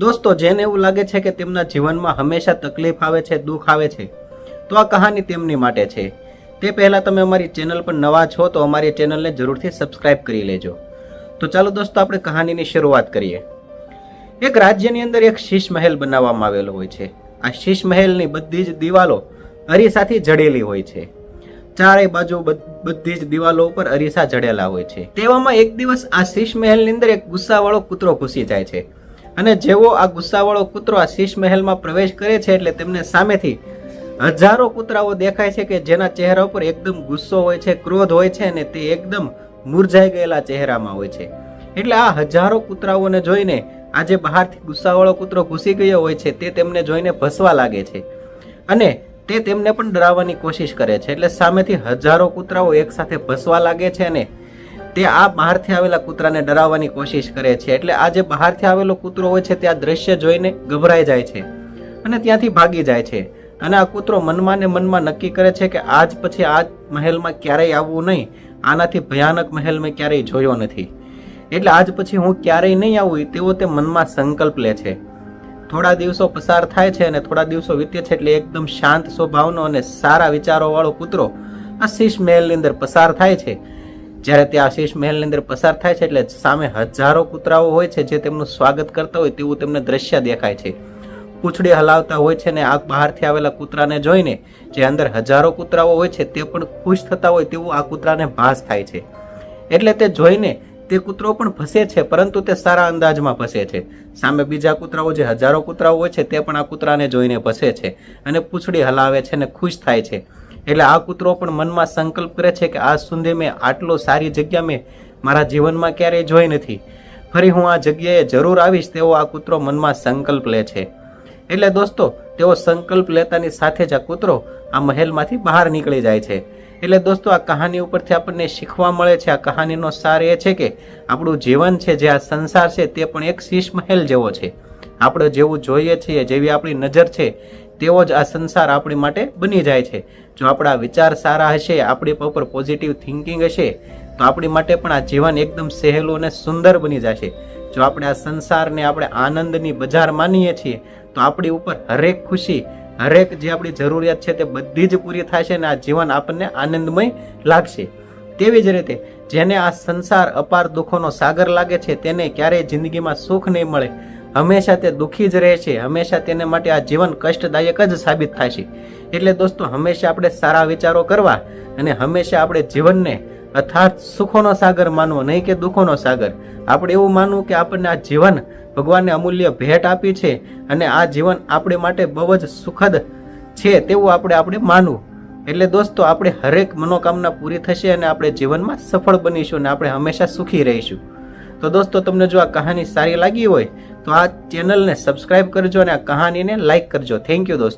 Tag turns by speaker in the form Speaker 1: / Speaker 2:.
Speaker 1: દોસ્તો, જેને એવું લાગે છે કે તેમના જીવનમાં હંમેશા તકલીફ આવે છે, દુઃખ આવે છે, તો આ કહાની તેમની માટે છે. તે પહેલાં તમે અમારી ચેનલ પર નવા છો, તો અમારી ચેનલને જરૂરથી સબસ્ક્રાઇબ કરી લેજો. તો ચાલો દોસ્તો, આપણે કહાનીની શરૂઆત કરીએ. એક રાજ્યની અંદર એક શીશ મહેલ બનાવવામાં આવેલો હોય છે. આ શીશ મહેલની બધી જ દિવાલો અરીસાથી જડેલી હોય છે. ચારે બાજુ બધ- જ દિવાલો ઉપર અરીસા જડેલા હોય છે. તેવામાં એક દિવસ આ શીશ મહેલની અંદર એક ગુસ્સાવાળો કૂતરો ઘૂસી જાય છે. અને જેવો આ ગુસ્સાવાળો કૂતરો આ શીશ મહેલમાં પ્રવેશ કરે છે એટલે તેમને સામેથી હજારો કૂતરાઓ દેખાય છે કે જેના ચહેરા ઉપર એકદમ ગુસ્સો હોય છે, ક્રોધ હોય છે અને તે એકદમ મુરઝાઈ ગયેલા ચહેરામાં હોય છે. એટલે આ હજારો કૂતરાઓને જોઈને આજે બહારથી ગુસ્સાવાળો કૂતરો ઘૂસી ગયો હોય છે, તે તેમને જોઈને ભસવા લાગે છે. અને તે તેમને પણ ડરાવવાની કોશિશ કરે છે. એટલે સામેથી હજારો કૂતરાઓ એકસાથે ભસવા લાગે છે અને તે આ બહારથી આવેલા કૂતરાને ડરાવવાની કોશિશ કરે છે. એટલે આ જે બહારથી આવેલો કૂતરો હોય છે તે આ દ્રશ્ય જોઈને ગભરાઈ જાય છે અને ત્યાંથી ભાગી જાય છે. અને આ કૂતરો મનમાં ને મનમાં નક્કી કરે છે કે આજ પછી આ મહેલમાં ક્યારેય આવવું નહીં. આનાથી ભયાનક મહેલ મેં ક્યારેય જોયો નથી. એટલે આજ પછી હું ક્યારેય નહીં આવું, તેવો તે મનમાં સંકલ્પ લે છે. થોડા દિવસો પસાર થાય છે અને થોડા દિવસો વીતે છે એટલે એકદમ શાંત સ્વભાવનો અને સારા વિચારોવાળો કૂતરો આ શીશ મહેલની અંદર પસાર થાય છે. જ્યારે તે આશીષ મહેલની અંદર પસાર થાય છે એટલે સામે હજારો કૂતરાઓ હોય છે જે તેમનું સ્વાગત કરતા હોય તેવું તેમને દ્રશ્ય દેખાય છે. પૂંછડી હલાવતા હોય છે ને આ બહારથી આવેલા કૂતરાને જોઈને જે અંદર હજારો કૂતરાઓ હોય છે તે પણ ખુશ થતા હોય તેવું આ કૂતરાને ભાસ થાય છે. એટલે તે જોઈને તે કૂતરો પણ ફસે છે, પરંતુ તે સારા અંદાજમાં ફસે છે. સામે બીજા કૂતરાઓ જે હજારો કૂતરાઓ હોય છે તે પણ આ કૂતરાને જોઈને ફસે છે અને પૂંછડી હલાવે છે ને ખુશ થાય છે. એટલે આ કૂતરો પણ મનમાં સંકલ્પ કરે છે કે આજ સુધી મેં આટલો સારી જગ્યા મેં મારા જીવનમાં ક્યારેય જોઈ નથી. ફરી હું આ જગ્યાએ જરૂર આવીશ તેવો આ કૂતરો મનમાં સંકલ્પ લે છે. એટલે દોસ્તો, તેઓ સંકલ્પ લેતાની સાથે જ આ કૂતરો આ મહેલમાંથી બહાર નીકળી જાય છે. એટલે દોસ્તો, આ કહાની ઉપરથી આપણને શીખવા મળે છે. આ કહાનીનો સાર એ છે કે આપણું જીવન છે, જે આ સંસાર છે, તે પણ એક શીશ મહેલ જેવો છે. આપણે જેવું જોઈએ છીએ, જેવી આપણી નજર છે તેવો જ આ સંસાર આપણી માટે બની જાય છે. જો આપણા વિચાર સારા હશે, આપણી ઉપર પોઝિટિવ થિંકિંગ હશે, તો આપણી માટે પણ આ જીવન એકદમ સહેલું અને સુંદર બની જશે. જો આપણે આ સંસારને આપણે આનંદની બજાર માનીએ છીએ, તો આપણી ઉપર હરેક ખુશી, હરેક જે આપણી જરૂરિયાત છે તે બધી જ પૂરી થશે અને આ જીવન આપણને આનંદમય લાગશે. તેવી જ રીતે, જેને આ સંસાર અપાર દુઃખોનો સાગર લાગે છે, તેને ક્યારેય જિંદગીમાં સુખ નહીં મળે. હંમેશા તે દુઃખી જ રહે છે. હંમેશા તેને માટે આ જીવન કષ્ટદાયક જ સાબિત થશે એટલે દોસ્તો, હંમેશા આપણે સારા વિચારો કરવા અને હંમેશા આપણે જીવનને અર્થાત સુખોનો સાગર માનવો, નહીં કે દુઃખોનો સાગર. આપણે એવું માનવું કે આપણને આ જીવન ભગવાનને અમૂલ્ય ભેટ આપી છે અને આ જીવન આપણે માટે બહુ જ સુખદ છે તેવું આપણે આપણે માનવું. એટલે દોસ્તો, આપણે હરેક મનોકામના પૂરી થશે અને આપણે જીવનમાં સફળ બનીશું અને આપણે હંમેશા સુખી રહીશું. તો દોસ્તો, તમને જો આ કહાની સારી લાગી હોય, તો આ ચેનલને સબસ્ક્રાઈબ કરજો અને આ કહાનીને લાઈક કરજો. થેન્ક યુ દોસ્તો.